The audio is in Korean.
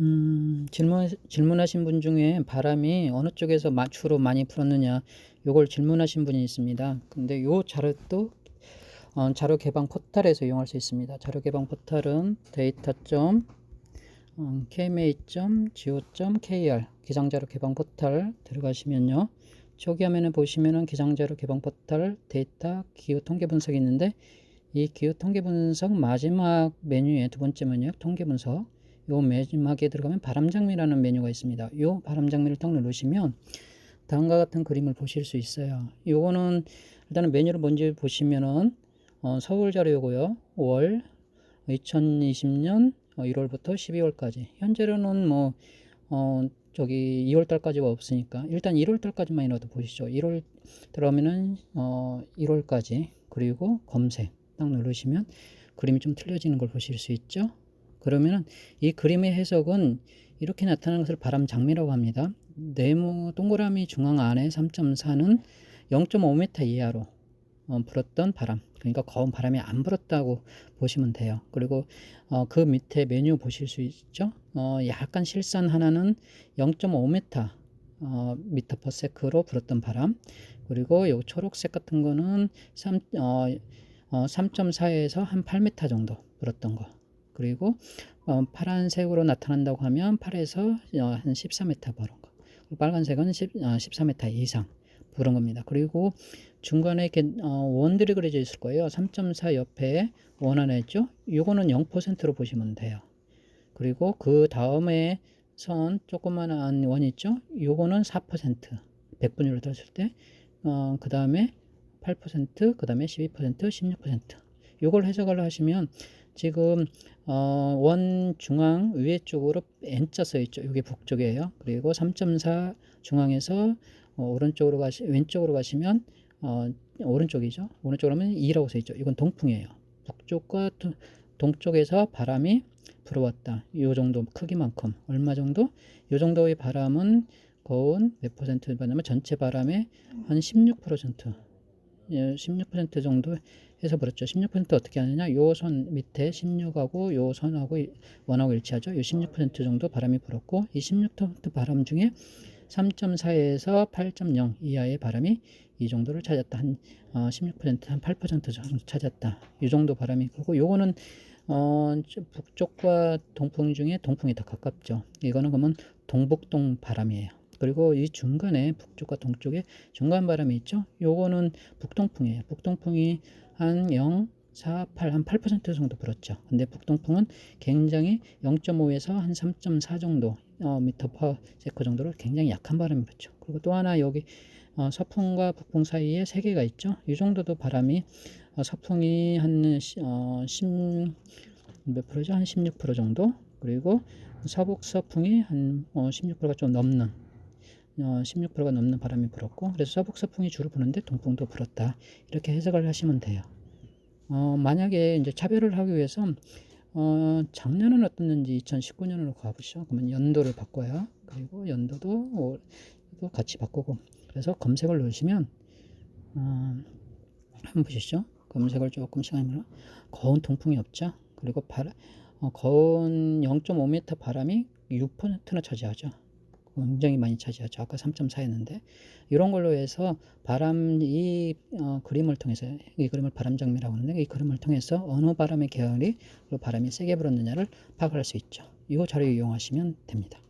음, 질문, 질문하신 분 중에 바람이 어느 쪽에서 마- 주로 많이 불었느냐, 요걸 질문하신 분이 있습니다. 근데 요 자료도 어, 자료 개방 포털에서 이용할 수 있습니다. 자료 개방 포털은 데이터 점 음, kma.go.kr 기상자료 개방 포털 들어가시면요. 초기 화면에 보시면은 기상자료 개방 포털 데이터 기후 통계 분석이 있는데 이 기후 통계 분석 마지막 메뉴에 두 번째 메뉴 통계 분석 요 마지막에 들어가면 바람장미라는 메뉴가 있습니다. 요 바람장미를 딱 누르시면 다음과 같은 그림을 보실 수 있어요. 요거는 일단은 메뉴를 먼저 보시면은 어, 서울 자료고요. 월 2020년 1월부터 12월까지 현재로는 뭐 어, 저기 2월 달까지가 없으니까 일단 1월 달까지만이라도 보시죠. 1월 들어가면은 어, 1월까지 그리고 검색 딱 누르시면 그림이 좀 틀려지는 걸 보실 수 있죠. 그러면은 이 그림의 해석은 이렇게 나타나는 것을 바람 장미라고 합니다. 네모 동그라미 중앙 안에 3.4는 0.5m 이하로 어, 불었던 바람. 그러니까 거운 바람이 안 불었다고 보시면 돼요. 그리고 어, 그 밑에 메뉴 보실 수 있죠. 어, 약간 실산 하나는 0.5m 어, 미터 퍼 세크로 불었던 바람. 그리고 요 초록색 같은 거는 3, 어, 어, 3.4에서 한 8m 정도 불었던 거. 그리고 어, 파란색으로 나타난다고 하면 8에서 어, 한 14m 부른 거. 빨간색은 10, 어, 14m 이상 부른 겁니다. 그리고 중간에 이렇게 어, 원들이 그려져 있을 거예요. 3.4 옆에 원 하나 있죠. 요거는 0%로 보시면 돼요. 그리고 그 다음에 선 조그만한 원 있죠. 요거는 4% 100분율로 떴을 때, 어, 그 다음에 8%, 그 다음에 12%, 16%. 요걸 해석을 하시면 지금 어, 원 중앙 위에 쪽으로 N자 써 있죠. 이게 북쪽이에요. 그리고 3.4 중앙에서 어, 오른쪽으로 가시 왼쪽으로 가시면 어, 오른쪽이죠. 오른쪽으로 하면 2라고 써 있죠. 이건 동풍이에요. 북쪽과 도- 동쪽에서 바람이 불어왔다. 이 정도 크기만큼 얼마 정도? 이 정도의 바람은 거운 몇 퍼센트 받냐면 전체 바람의 한 16%, 예, 16% 정도 해서 불었죠. 16% 어떻게 하느냐? 요 선 밑에 16하고 요 선하고 이- 원하고 일치하죠. 요 16% 정도 바람이 불었고 이 16% 바람 중에 3.4에서 8.0 이하의 바람이 이 정도를 찾았다. 한 어, 16%한 8% 정도 찾았다. 이 정도 바람이 그고 요거는 어, 저 북쪽과 동풍 중에 동풍이 더 가깝죠. 이거는 그러면 동북동 바람이에요. 그리고 이 중간에 북쪽과 동쪽에 중간 바람이 있죠. 요거는 북동풍이에요. 북동풍이 한 0, 4, 8, 한 8% 정도 불었죠. 근데 북동풍은 굉장히 0.5에서 한 3.4 정도 어, 미터 퍼 세커 정도로 굉장히 약한 바람이 불죠. 그리고 또 하나 여기 어, 서풍과 북풍 사이에 세 개가 있죠. 이 정도도 바람이 어, 서풍이 한 시- 어, 10, 몇 프로죠? 한 16% 정도. 그리고 서북 서풍이 한 어, 16%가 좀 넘는 어, 16%가 넘는 바람이 불었고 그래서 서북 서풍이 주로 부는데 동풍도 불었다. 이렇게 해석을 하시면 돼요. 어, 만약에 이제 차별을 하기 위해서 어, 작년은 어땠는지 2019년으로 가보시죠. 그러면 연도를 바꿔요. 그리고 연도도 어, 또 같이 바꾸고 그래서 검색을 누르시면 어, 한번 보시죠. 검색을 조금 시간이 거운 통풍이 없죠. 그리고 바람, 어, 거운 0.5m 바람이 6%나 차지하죠. 굉장히 많이 차지하죠. 아까 3.4였는데 이런 걸로 해서 바람 이 어, 그림을 통해서 이 그림을 바람 장미라고 하는데 이 그림을 통해서 어느 바람의 계열이 그리고 바람이 세게 불었느냐를 파악할 수 있죠. 이 자료 이용하시면 됩니다.